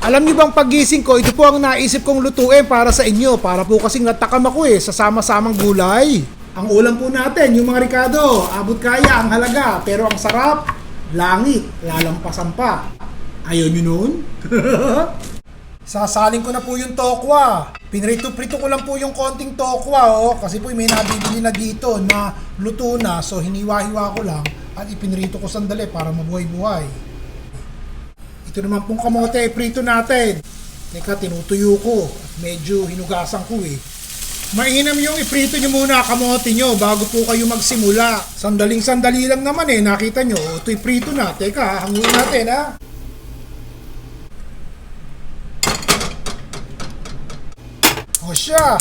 Alam niyo bang pagising ko, ito po ang naisip kong lutuin para sa inyo. Para po kasing natakam ako eh, sa sama-samang gulay. Ang ulam po natin, yung mga Ricardo, abot kaya ang halaga, pero ang sarap, langit, lalampasan pa. Ayaw niyo nun? Sasaling ko na po yung tokwa. Pinrito-prito ko lang po yung konting tokwa, oh. Kasi po may nabibili na dito na luto na. So, hiniwa-hiwa ko lang at ipinrito ko sandali para mabuhay-buhay. Ito naman pong kamote, prito natin. Teka, tinutuyo ko. Medyo hinugasan ko eh. Mainam yung iprito nyo muna kamote nyo bago po kayo magsimula. Sandaling sandali lang naman eh, nakita nyo. Ito iprito na. Teka, hanguin natin ha. O siya.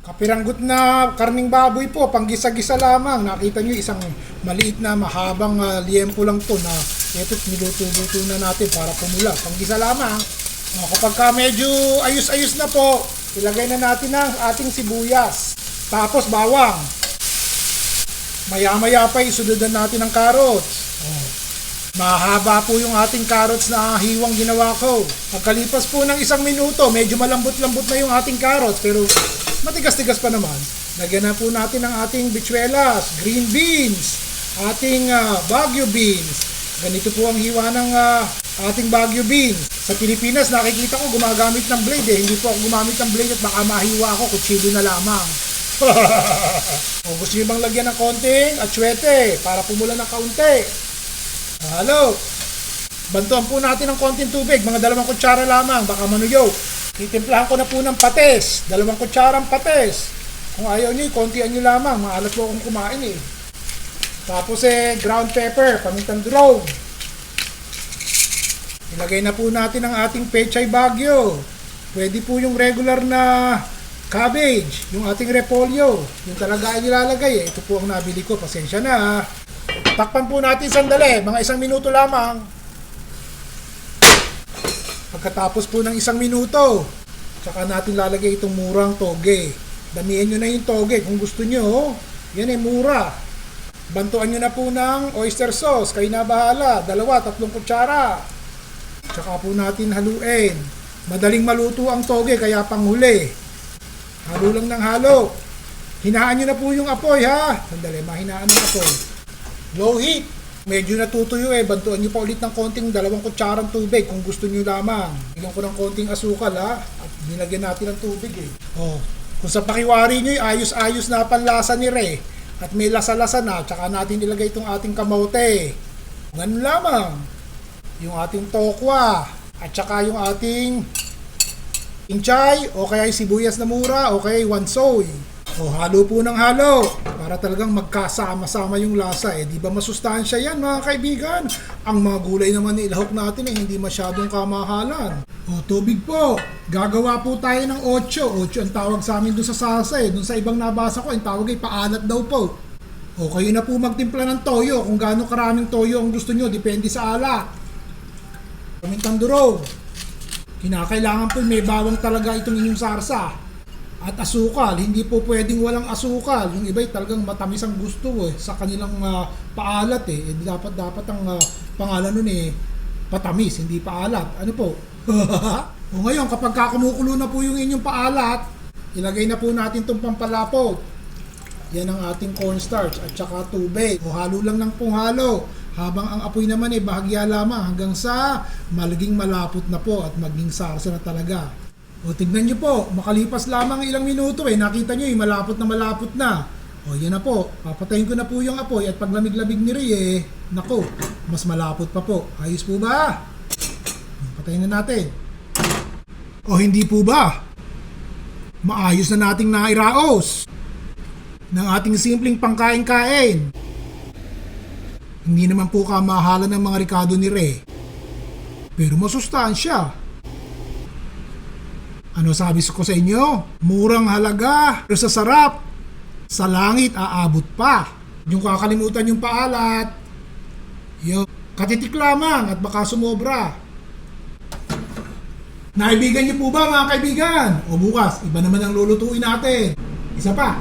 Kapiranggot na karning baboy po, panggisa-gisa lamang. Nakita nyo isang maliit na mahabang uh, liempo lang to na ito niluto-luto na natin para pumula. Panggisa lamang. O, kapag ka medyo ayos-ayos na po, ilagay na natin ang ating sibuyas. Tapos bawang. Maya-maya pa isududan natin ang carrots. O, Mahaba po yung ating carrots na hiwang ginawa ko. Pagkalipas po ng isang minuto, medyo malambot-lambot na yung ating carrots pero matigas-tigas pa naman. Lagyan na po natin ang ating bichuelas, green beans, ating ah, Baguio beans. Ganito po ang hiwa ng ah, ating Baguio beans. Sa Pilipinas, nakikita ko gumagamit ng blade eh. Hindi po ako gumamit ng blade at baka mahiwa ako, kutsilo na lamang. o gusto nyo bang lagyan ng konting atsuete para pumula ng kaunti? Halo. Bantuan po natin ng konting tubig, mga dalawang kutsara lamang, baka manuyo. Titimplahan ko na po ng pates, dalawang kutsarang pates. Kung ayaw nyo, kontian nyo lamang, maalat po akong kumain eh. Tapos eh, ground pepper, pamintang durog. Ilagay na po natin ang ating pechay bagyo. Pwede po yung regular na cabbage, yung ating repolyo. Yung talaga ay nilalagay eh. Ito po ang nabili ko, pasensya na. Takpan po natin sandali, mga isang minuto lamang. Pagkatapos po ng isang minuto, tsaka natin lalagay itong murang toge. Damihan nyo na yung toge kung gusto nyo. Yan eh, mura. Bantuan nyo na po ng oyster sauce. Kayo na bahala. Dalawa, tatlong kutsara. Tsaka po natin haluin. Madaling maluto ang toge, kaya panghuli. Halo lang ng halo. Hinaan nyo na po yung apoy ha. Sandali, mahinaan ng apoy. Low heat. Medyo natutuyo eh. Bantuan nyo pa ulit ng konting dalawang kutsarang tubig kung gusto nyo lamang. Bigyan ko ng konting asukal ha. At nilagyan natin ng tubig eh. Oh. Kung sa pakiwari nyo, ayos-ayos na panlasa ni Re. At may lasa-lasa na. Tsaka natin ilagay itong ating kamote. Ganun lamang. Yung ating tokwa. At tsaka yung ating inchay. O kaya sibuyas na mura. O kaya wansoy. O halo po ng halo para talagang magkasama-sama yung lasa eh. Di ba masustansya yan mga kaibigan? Ang mga gulay naman na ilahok natin eh hindi masyadong kamahalan. O tubig po. Gagawa po tayo ng 8. 8 ang tawag sa amin doon sa salsa eh. Doon sa ibang nabasa ko, ang tawag ay paalat daw po. O kayo na po magtimpla ng toyo kung gaano karaming toyo ang gusto nyo. Depende sa alak. Pamintang durog. Kinakailangan po may bawang talaga itong inyong sarsa. At asukal, hindi po pwedeng walang asukal. Yung iba'y talagang matamis ang gusto eh, sa kanilang ah, paalat eh. eh dapat dapat ang ah, pangalan nun eh, patamis, hindi paalat. Ano po? o ngayon, kapag kakumukulo na po yung inyong paalat, ilagay na po natin itong pampalapot. Yan ang ating cornstarch at saka tubig. O halo lang ng punghalo. Habang ang apoy naman ay bahagya lamang hanggang sa malaging malapot na po at maging sarsa na talaga. O tignan nyo po, makalipas lamang ilang minuto eh, nakita nyo yung malapot na malapot na. O yan na po, papatayin ko na po yung apoy at pag lamig-lamig ni Ray eh, nako, mas malapot pa po. Ayos po ba? Patayin na natin. O hindi po ba? Maayos na nating nairaos ng ating simpleng pangkain-kain. Hindi naman po kamahalan ng mga Ricardo ni Ray. Pero masustansya. Ano sabi ko sa inyo? Murang halaga, pero sa sarap. Sa langit aabot pa. Yung kakalimutan yung paalat. Yung katitik lamang at baka sumobra. Naibigan niyo po ba mga kaibigan? O bukas, iba naman ang lulutuin natin. Isa pa,